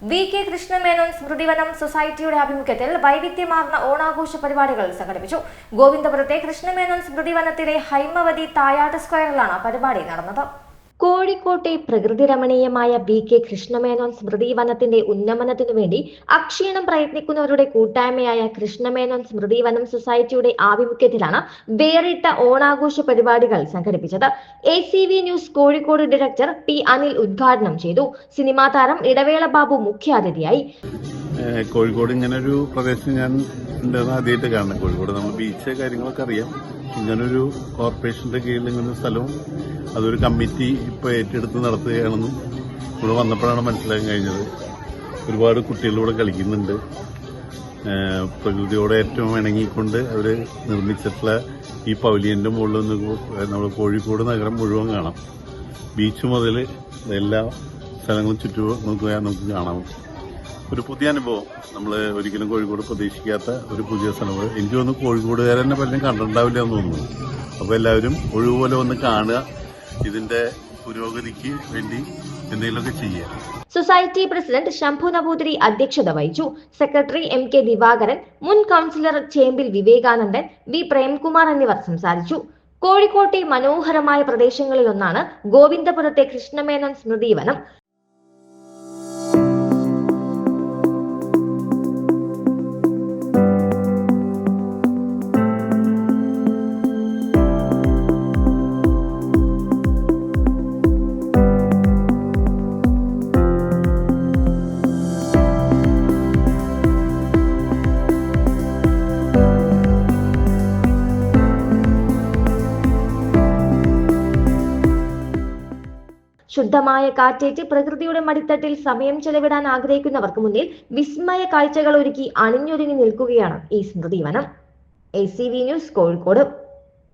V K Krishna Menon സ്മൃതിവനം സൊസൈറ്റിയുടെ ആഭിമുഖ്യത്തിൽ വൈവിധ്യമാർന്ന ഓണാഘോഷ പരിപാടികൾ സംഘടിപ്പിച്ചു. ഗോവിന്ദപുരത്തെ കൃഷ്ണമേനോൻ സ്മൃതിവനത്തിലെ ഹൈമവതി തായാട്ട് സ്ക്വയറിലാണ് പരിപാടി നടന്നത്. കോഴിക്കോട്ടെ പ്രകൃതി രമണീയമായ ബി കെ കൃഷ്ണമേനോൻ സ്മൃതി വനത്തിന്റെ ഉന്നമനത്തിനു വേണ്ടി അക്ഷീണം പ്രയത്നിക്കുന്നവരുടെ കൂട്ടായ്മയായ കൃഷ്ണമേനോൻ സ്മൃതി വനം സൊസൈറ്റിയുടെ ആഭിമുഖ്യത്തിലാണ് വേറിട്ട ഓണാഘോഷ പരിപാടികൾ സംഘടിപ്പിച്ചത്. A C V news Kozhikode director P Anil ഉദ്ഘാടനം ചെയ്തു. സിനിമാ താരം ഇടവേള ബാബു മുഖ്യാതിഥിയായി. കോഴിക്കോട് ഇങ്ങനെ ഒരു പ്രദേശം ഞാൻ ഉണ്ടെന്ന് ആദ്യമായിട്ട് കാണുന്നത്. കോഴിക്കോട് നമ്മൾ ബീച്ച് കാര്യങ്ങളൊക്കെ അറിയാം. ഇങ്ങനൊരു കോർപ്പറേഷന്റെ കീഴിൽ ഇങ്ങനെ സ്ഥലവും അതൊരു കമ്മിറ്റി ഇപ്പോൾ ഏറ്റെടുത്ത് നടത്തുകയാണെന്നും ഇവിടെ വന്നപ്പോഴാണ് മനസ്സിലാക്കാൻ കഴിഞ്ഞത്. ഒരുപാട് കുട്ടികളിവിടെ കളിക്കുന്നുണ്ട്. പ്രകൃതിയോടെ ഏറ്റവും ഇണങ്ങിക്കൊണ്ട് അവർ നിർമ്മിച്ചിട്ടുള്ള ഈ പവലിയന്റെ മുകളിൽ നിന്ന് നമ്മൾ കോഴിക്കോട് നഗരം മുഴുവൻ കാണാം. ബീച്ച് മുതൽ എല്ലാ സ്ഥലങ്ങളും ചുറ്റും നോക്കിയാൽ നമുക്ക് കാണാം. ഒരു പുതിയ അനുഭവം. നമ്മൾ ഒരിക്കലും കോഴിക്കോട് പ്രതീക്ഷിക്കാത്ത ഒരു പുതിയ സ്ഥലം. എനിക്ക് തോന്നുന്നു കോഴിക്കോടുകാരെ തന്നെ പലരും കണ്ടിട്ടുണ്ടാവില്ല എന്ന് തോന്നുന്നു. അപ്പോൾ എല്ലാവരും ഒഴിവുപോലെ ഒന്ന് കാണുക. ഇതിന്റെ പുരോഗതിക്ക് വേണ്ടി എന്തെങ്കിലുമൊക്കെ ചെയ്യുക. സൊസൈറ്റി പ്രസിഡന്റ് ശംഭു നമ്പൂതിരി അധ്യക്ഷത വഹിച്ചു. സെക്രട്ടറി എം കെ ദിവാകരൻ മുൻ കൗൺസിലർ ചേമ്പിൽ വിവേകാനന്ദൻ വി പ്രേംകുമാർ എന്നിവർ സംസാരിച്ചു. കോഴിക്കോട്ടെ മനോഹരമായ പ്രദേശങ്ങളിലൊന്നാണ് ഗോവിന്ദപുരത്തെ കൃഷ്ണമേനോൻ സ്മൃതി ശുദ്ധമായ കാറ്റേറ്റ് പ്രകൃതിയുടെ മടിത്തട്ടിൽ സമയം ചെലവിടാൻ ആഗ്രഹിക്കുന്നവർക്ക് മുന്നിൽ വിസ്മയ കാഴ്ചകൾ ഒരുക്കി അണിഞ്ഞൊരുങ്ങി നിൽക്കുകയാണ് ഈ സ്മൃതി വനം. A C V news Kozhikode.